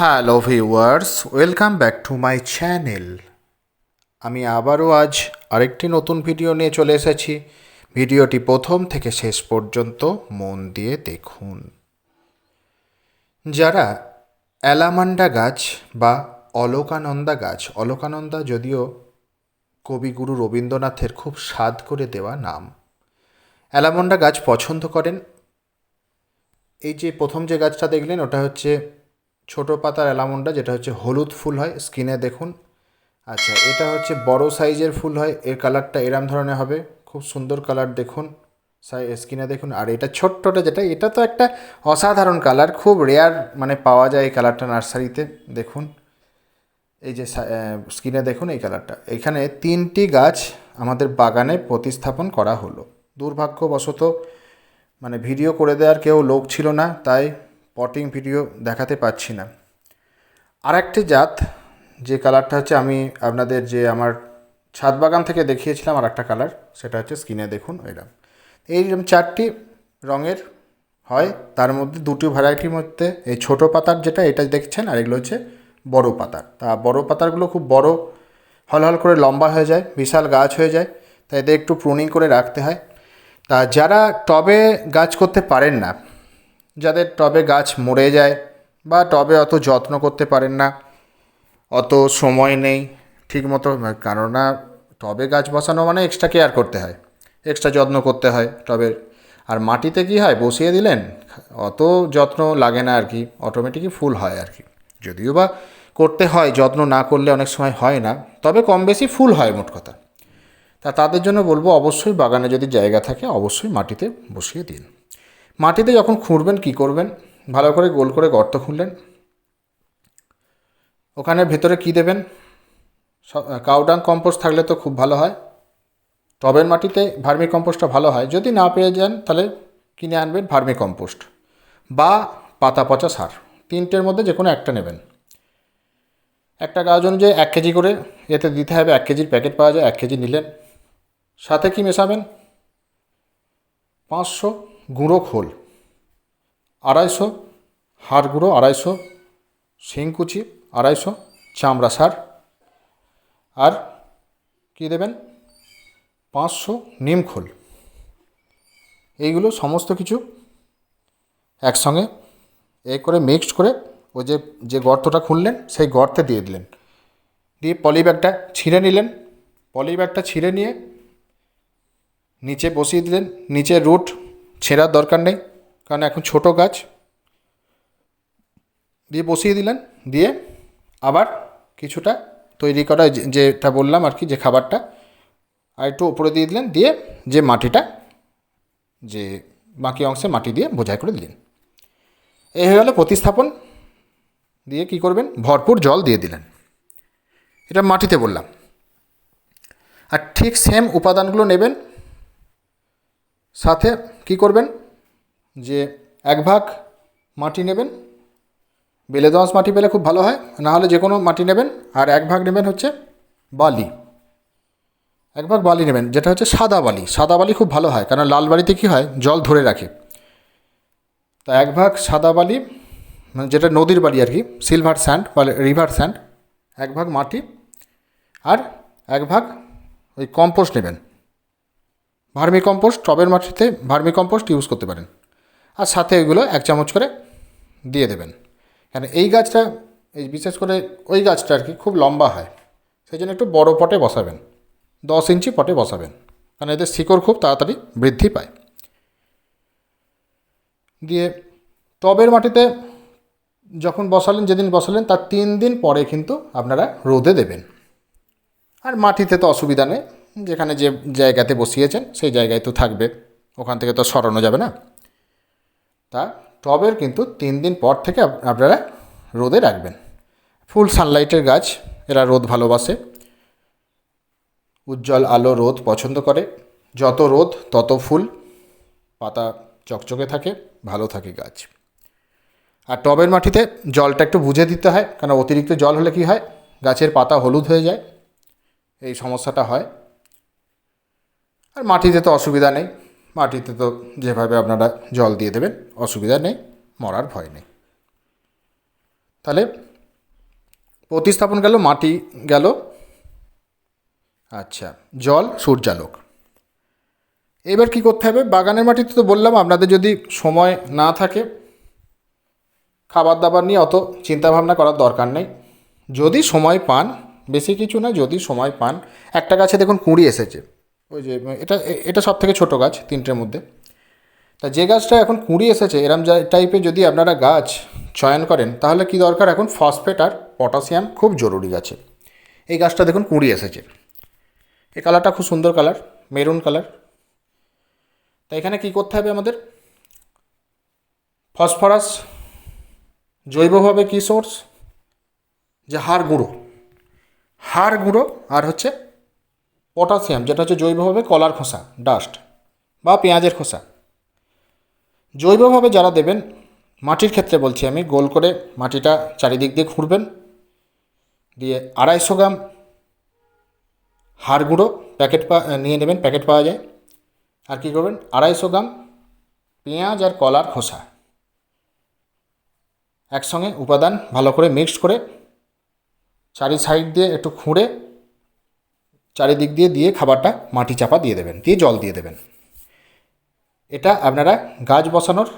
Hello viewers welcome back to my channel আমি আবারও আজ আরেকটি নতুন ভিডিও নিয়ে চলে এসেছি। ভিডিওটি প্রথম থেকে শেষ পর্যন্ত মন দিয়ে দেখুন। যারা অ্যালামান্ডা গাছ বা অলোকানন্দা গাছ, অলোকানন্দা যদিও কবিগুরু রবীন্দ্রনাথের খুব স্বাদ করে দেওয়া নাম, অ্যালামন্ডা গাছ পছন্দ করেন। এই যে প্রথম যে গাছটা দেখলেন, ওটা হচ্ছে ছোট পাতার অ্যালামন্ডা যেটা হচ্ছে হলুদ ফুল হয়, স্কিনে দেখুন। আচ্ছা এটা হচ্ছে বড় সাইজের ফুল হয়, এর কালারটা এরম ধরনের হবে। খুব সুন্দর কালার দেখুন স্কিনে দেখুন। আর এটা ছোট্টটা যেটা, এটা তো একটা অসাধারণ কালার, খুব রেয়ার মানে পাওয়া যায় এই কালারটা নার্সারিতে, দেখুন। এই যে স্কিনে দেখুন এই কালারটা। এখানে তিনটি গাছ আমাদের বাগানে প্রতিস্থাপন করা হলো। দুর্ভাগ্যবশত মানে ভিডিও করে দেওয়ার কেউ লোক ছিল না, তাই পটিং ভিডিও দেখাতে পাচ্ছি না। আর একটি জাত, যে কালারটা হচ্ছে আমি আপনাদের যে আমার ছাদ বাগান থেকে দেখিয়েছিলাম আর একটা কালার সেটা হচ্ছে স্কিনে দেখুন এরকম এইরকম চারটি রঙের হয়, তার মধ্যে দুটি ভ্যারাইটির মধ্যে এই ছোটো পাতার যেটা, এটা দেখছেন, আর এগুলো হচ্ছে বড় পাতার। তা বড় পাতারগুলো খুব বড়, হল হল করে লম্বা হয়ে যায়, বিশাল গাছ হয়ে যায়, তাই এদের একটু প্রুনিং করে রাখতে হয়। তা যারা টবে গাছ করতে পারেন না যাদের টবে গাছ মরে যায় বা টবে অত যত্ন করতে পারেন না, অত সময় নেই ঠিকমতো, কেননা টবে গাছ বসানো মানে এক্সট্রা কেয়ার করতে হয় এক্সট্রা যত্ন করতে হয় টবের। আর মাটিতে কি হয়? বসিয়ে দিলেন, অত যত্ন লাগে না আর কি অটোমেটিকই ফুল হয় আর কি। যদিও বা করতে হয়, যত্ন না করলে অনেক সময় হয় না, তবে কম বেশি ফুল হয় মোট কথা। তা তাদের জন্য বলব, অবশ্যই বাগানে যদি জায়গা থাকে, অবশ্যই মাটিতে বসিয়ে দিন। মাটিতে যখন খুঁড়বেন কি করবেন? ভালো করে গোল করে গর্ত খুঁড়লেন ওখানে ভেতরে কি দেবেন? কাউডাং কম্পোস্ট থাকলে তো খুব ভালো হয়। টবের মাটিতে ভার্মি কম্পোস্টটা ভালো হয়। যদি না পেয়ে যান, তাহলে কিনে আনবেন ভার্মি কম্পোস্ট বা পাতা পচা সার। তিনটের মধ্যে যে কোনো একটা নেবেন। একটা গাছ অনুযায়ী এক কেজি করে, এতে দিতে হবে এক কেজির প্যাকেট পাওয়া যায়, এক কেজি নিলেন। সাথে কি মেশাবেন? পাঁচশো গুঁড়ো খোল। আড়াইশো হাড় গুঁড়ো, আড়াইশো শিংকুচি, আড়াইশো চামড়া সার। আর কী দেবেন? পাঁচশো নিম খোল। এইগুলো সমস্ত কিছু একসঙ্গে এ করে মিক্সড করে ওই যে যে গর্তটা খুললেন, সেই গর্তে দিয়ে দিলেন। দিয়ে পলি ব্যাগটা ছিঁড়ে নিলেন। পলি ব্যাগটা ছিঁড়ে নিয়ে নিচে বসিয়ে দিলেন। নিচে রুট ছেঁড়ার দরকার নেই, কারণ এখন ছোট গাছ। দিয়ে বসিয়ে দিলেন, দিয়ে আবার কিছুটা তৈরি করা যেটা বললাম আর কি, যে খাবারটা, আর একটু উপরে দিয়ে দিলেন, দিয়ে যে মাটিটা, যে বাকি অংশে মাটি দিয়ে বোঝাই করে দিলেন। এই হয়ে গেল প্রতিস্থাপন। দিয়ে কি করবেন? ভরপুর জল দিয়ে দিলেন। এটা মাটিতে বললাম। আর ঠিক সেম উপাদানগুলো নেবেন। সাথে কি করবেন? যে এক ভাগ মাটি নেবেন। বেলে দোঁয়াশ মাটি পেলে খুব ভালো হয়। না হলে যে কোনো মাটি নেবেন। আর এক ভাগ নেবেন হচ্ছে বালি। এক ভাগ বালি নেবেন, যেটা হচ্ছে সাদা বালি। সাদা বালি খুব ভালো হয় কারণ লাল বালিতে কী হয়? জল ধরে রাখে। তা এক ভাগ সাদা বালি মানে যেটা নদীর বালি আর কি, সিলভার স্যান্ড বা রিভার স্যান্ড, এক ভাগ মাটি। আর এক ভাগ ওই কম্পোস্ট নেবেন। ভার্মি কম্পোস্ট টবের মাটিতে ভার্মি কম্পোস্ট ইউজ করতে পারেন। আর সাথে ওইগুলো এক চামচ করে দিয়ে দেবেন। কেন, এই গাছটা, এই বিশেষ করে ওই গাছটা আর কি খুব লম্বা হয়। সেই জন্য একটু বড় পটে বসাবেন। দশ ইঞ্চি পটে বসাবেন। কারণ এদের শিকড় খুব তাড়াতাড়ি বৃদ্ধি পায়। দিয়ে টবের মাটিতে যখন বসালেন, যেদিন বসালেন, তার তিন দিন পরে কিন্তু আপনারা রোদে দেবেন। আর মাটিতে তো অসুবিধা নেই। যেখানে যে জায়গাতে বসিয়েছেন, সেই জায়গায় তো থাকবে। ওখান থেকে তো সরানো যাবে না। তা টবের কিন্তু তিন দিন পর থেকে আপনারা রোদে রাখবেন। ফুল সানলাইটের গাছ, এরা রোদ ভালোবাসে। উজ্জ্বল আলো রোদ পছন্দ করে। যত রোদ, তত ফুল। পাতা চকচকে থাকে, ভালো থাকে গাছ। আর টবের মাটিতে জলটা একটু বুঝে দিতে হয় কারণ অতিরিক্ত জল হলে কি হয়? গাছের পাতা হলুদ হয়ে যায়। এই সমস্যাটা হয়। আর মাটিতে তো অসুবিধা নেই। মাটিতে তো যেভাবে আপনারা জল দিয়ে দেবেন, অসুবিধা নেই, মরার ভয় নেই। তাহলে প্রতিস্থাপন গেল, মাটি গেল। আচ্ছা জল সূর্যালোক। এবার কি করতে হবে? বাগানের মাটিতে তো বললাম, আপনাদের যদি সময় না থাকে খাবার দাবার নিয়ে অত চিন্তাভাবনা করার দরকার নেই। যদি সময় পান, বেশি কিছু না, যদি সময় পান, একটা গাছে দেখুন কুঁড়ি এসেছে। ওই যে এটা এটা সব থেকে ছোটো গাছ তিনটের মধ্যে। তা যে গাছটা এখন কুঁড়ি এসেছে, এরম টাইপের যদি আপনারা গাছ চয়ন করেন, তাহলে কি দরকার এখন ফসফেট আর পটাশিয়াম খুব জরুরি গাছে। এই গাছটা দেখুন কুঁড়ি এসেছে। এই কালারটা খুব সুন্দর কালার মেরুন কালার তা এখানে কি করতে হবে আমাদের? ফসফরাস জৈবভাবে কী সোর্স যে হাড় গুঁড়ো। হাড় গুঁড়ো আর হচ্ছে পটাশিয়াম, যেটা হচ্ছে জৈবভাবে কলার খোসা ডাস্ট বা পেঁয়াজের খোসা। জৈবভাবে যারা দেবেন, মাটির ক্ষেত্রে বলছি আমি, গোল করে মাটিটা চারিদিক দিয়ে খুঁড়বেন, দিয়ে আড়াইশো গ্রাম হাড় গুঁড়ো প্যাকেট পা নিয়ে নেবেন, প্যাকেট পাওয়া যায়। আর কী করবেন? আড়াইশো গ্রাম পেঁয়াজ আর কলার খোসা একসঙ্গে উপাদান ভালো করে মিক্সড করে চারি সাইড দিয়ে একটু খুঁড়ে চারিদিক দিয়ে দিয়ে খাবারটা মাটি চাপা দিয়ে দেবেন, দিয়ে জল দিয়ে দেবেন। এটা আপনারা গাছ বসানোর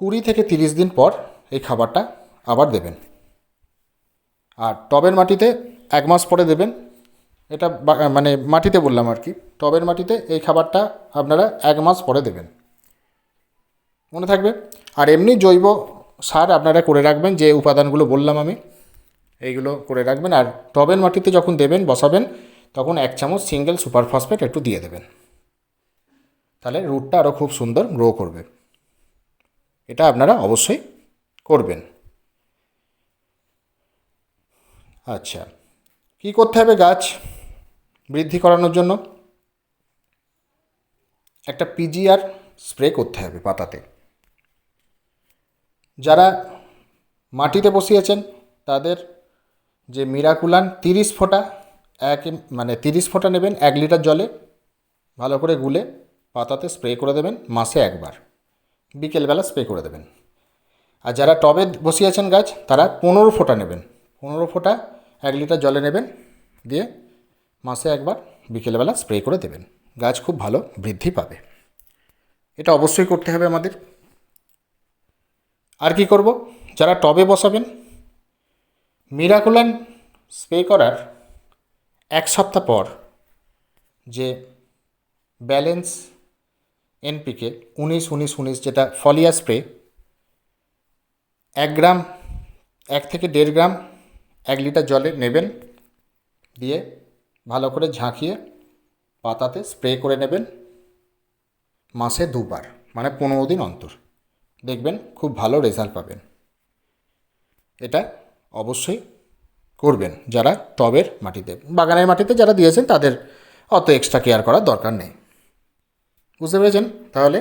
কুড়ি থেকে তিরিশ দিন পর এই খাবারটা আবার দেবেন। আর টবের মাটিতে এক মাস পরে দেবেন। এটা মানে মাটিতে বললাম আর কি, টবের মাটিতে এই খাবারটা আপনারা এক মাস পরে দেবেন। মনে থাকবে? আর এমনি জৈব সার আপনারা করে রাখবেন, যে উপাদানগুলো বললাম আমি। এইগুলো করে রাখবেন আর টবের মাটিতে যখন দেবেন, বসাবেন, তখন এক চামচ সিঙ্গেল সুপার ফসফেট একটু দিয়ে দেবেন। তাহলে রুটটা আরও খুব সুন্দর গ্রো করবে। এটা আপনারা অবশ্যই করবেন। আচ্ছা কি করতে হবে গাছ বৃদ্ধি করানোর জন্য? একটা পিজিআর স্প্রে করতে হবে পাতাতে। যারা মাটিতে বসিয়েছেন, তাদের যে মিরাকুলান তিরিশ ফোঁটা, এক মানে তিরিশ ফোঁটা নেবেন এক লিটার জলে। ভালো করে গুলে পাতাতে স্প্রে করে দেবেন, মাসে একবার। বিকেলবেলা স্প্রে করে দেবেন। আর যারা টবে বসিয়েছেন গাছ, তারা পনেরো ফোঁটা নেবেন। পনেরো ফোঁটা এক লিটার জলে নেবেন, দিয়ে মাসে একবার বিকেলবেলা স্প্রে করে দেবেন। গাছ খুব ভালো বৃদ্ধি পাবে। এটা অবশ্যই করতে হবে আমাদের। আর কি করব? যারা টবে বসাবেন মিরাকুলান স্প্রে করার এক সপ্তাহ পর যে ব্যালেন্স এনপিকে উনিশ উনিশ উনিশ যেটা ফলিয়া স্প্রে, এক গ্রাম, এক থেকে দেড় গ্রাম, এক লিটার জলে নেবেন, দিয়ে ভালো করে ঝাঁকিয়ে পাতাতে স্প্রে করে নেবেন মাসে দুবার মানে পনেরো দিন অন্তর। দেখবেন খুব ভালো রেজাল্ট পাবেন। এটা অবশ্যই করবেন যারা টবের মাটিতে, বাগানের মাটিতে যারা দিয়েছেন তাদের অত এক্সট্রা কেয়ার করার দরকার নেই। বুঝতে পেরেছেন? তাহলে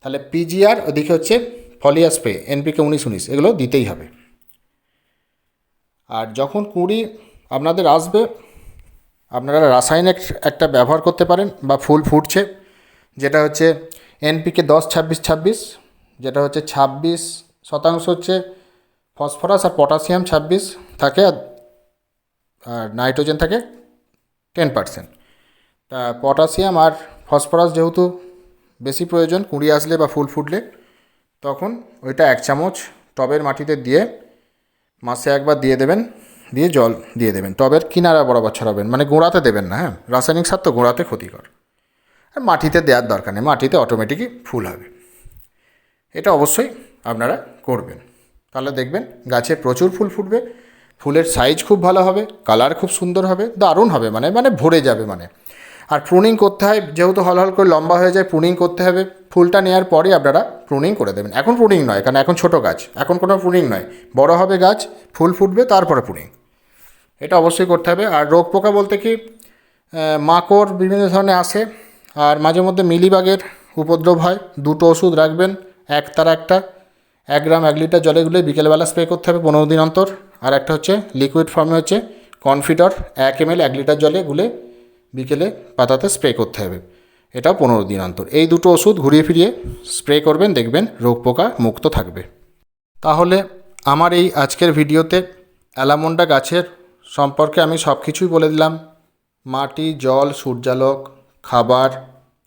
তাহলে পিজিআর ওদিকে হচ্ছে ফলিয়া স্প্রে এনপিকে উনিশ উনিশ, এগুলো দিতেই হবে। আর যখন কুঁড়ি আপনাদের আসবে, আপনারা রাসায়নিক একটা ব্যবহার করতে পারেন বা ফুল ফুটছে, যেটা হচ্ছে এনপিকে দশ, ছাব্বিশ ছাব্বিশ, যেটা হচ্ছে ছাব্বিশ শতাংশ হচ্ছে ফসফরাস আর পটাশিয়াম ছাব্বিশ থাকে আর নাইট্রোজেন থাকে টেন পার্সেন্ট। তা পটাশিয়াম আর ফসফরাস যেহেতু বেশি প্রয়োজন, কুঁড়ি আসলে বা ফুল ফুটলে, তখন ওইটা এক চামচ টবের মাটিতে দিয়ে মাসে একবার দিয়ে দেবেন, দিয়ে জল দিয়ে দেবেন। টবের কিনারা বরাবর ছড়াবেন মানে গোড়াতে দেবেন না হ্যাঁ? রাসায়নিক সার তো গোড়াতে ক্ষতিকর। আর মাটিতে দেওয়ার দরকার নেই, মাটিতে অটোমেটিকই ফুল হবে। এটা অবশ্যই আপনারা করবেন। তাহলে দেখবেন গাছে প্রচুর ফুল ফুটবে, ফুলের সাইজ খুব ভালো হবে কালার খুব সুন্দর হবে, দারুণ হবে মানে মানে ভরে যাবে মানে। আর প্রুনিং করতে হয়, যেহেতু হল হল করে লম্বা হয়ে যায় প্রুনিং করতে হবে। ফুলটা নেওয়ার পরে আপনারা প্রুনিং করে দেবেন। এখন প্রুনিং নয়, কারণ এখন ছোট গাছ, এখন কোনো প্রুনিং নয়। বড় হবে গাছ, ফুল ফুটবে, তারপরে প্রুনিং এটা অবশ্যই করতে হবে। আর রোগ পোকা বলতে কি মাকড় বিভিন্ন ধরনের আসে, আর মাঝে মধ্যে মিলিবাগের উপদ্রব হয়। দুটো ওষুধ রাখবেন, এক তার একটা। এক গ্রাম এক লিটার জলে গুলে বিকেলবেলা স্প্রে করতে হবে পনেরো দিন অন্তর। আর একটা হচ্ছে লিকুইড ফর্মে হচ্ছে কনফিডর এক এম এক লিটার জলে গুলে বিকেলে পাতাতে স্প্রে করতে হবে। এটাও পনেরো দিন অন্তর। এই দুটো ওষুধ ঘুরিয়ে ফিরিয়ে স্প্রে করবেন, দেখবেন রোগ পোকা মুক্ত থাকবে। তাহলে আমার এই আজকের ভিডিওতে অ্যালামন্ডা গাছের সম্পর্কে আমি সব কিছুই বলে দিলাম। মাটি, জল, সূর্যালোক, খাবার,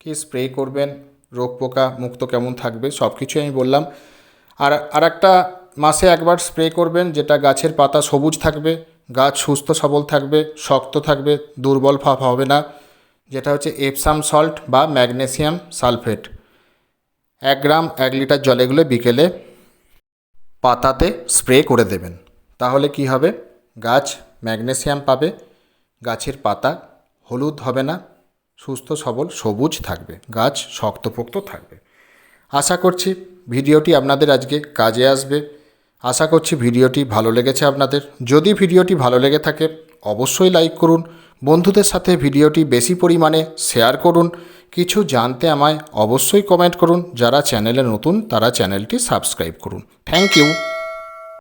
কি স্প্রে করবেন, রোগ পোকা মুক্ত কেমন থাকবে সব কিছুই আমি বললাম। আর আর একটা মাসে একবার স্প্রে করবেন যেটা গাছের পাতা সবুজ থাকবে, গাছ সুস্থ সবল থাকবে, শক্ত থাকবে, দুর্বল ভাব হবে না, যেটা হচ্ছে এপসাম সল্ট বা ম্যাগনেসিয়াম সালফেট এক গ্রাম, এক লিটার জলে গুলে বিকেলে পাতাতে স্প্রে করে দেবেন। তাহলে কি হবে? গাছ ম্যাগনেসিয়াম পাবে, গাছের পাতা হলুদ হবে না, সুস্থ সবল সবুজ থাকবে, গাছ শক্তপোক্ত থাকবে। আশা করছি ভিডিওটি আপনাদের আজকে কাজে আসবে। আশা করছি ভিডিওটি ভালো লেগেছে আপনাদের। যদি ভিডিওটি ভালো লেগে থাকে, অবশ্যই লাইক করুন। বন্ধুদের সাথে ভিডিওটি বেশি পরিমাণে শেয়ার করুন। কিছু জানতে আমায় অবশ্যই কমেন্ট করুন। যারা চ্যানেলে নতুন, তারা চ্যানেলটি সাবস্ক্রাইব করুন। Thank you.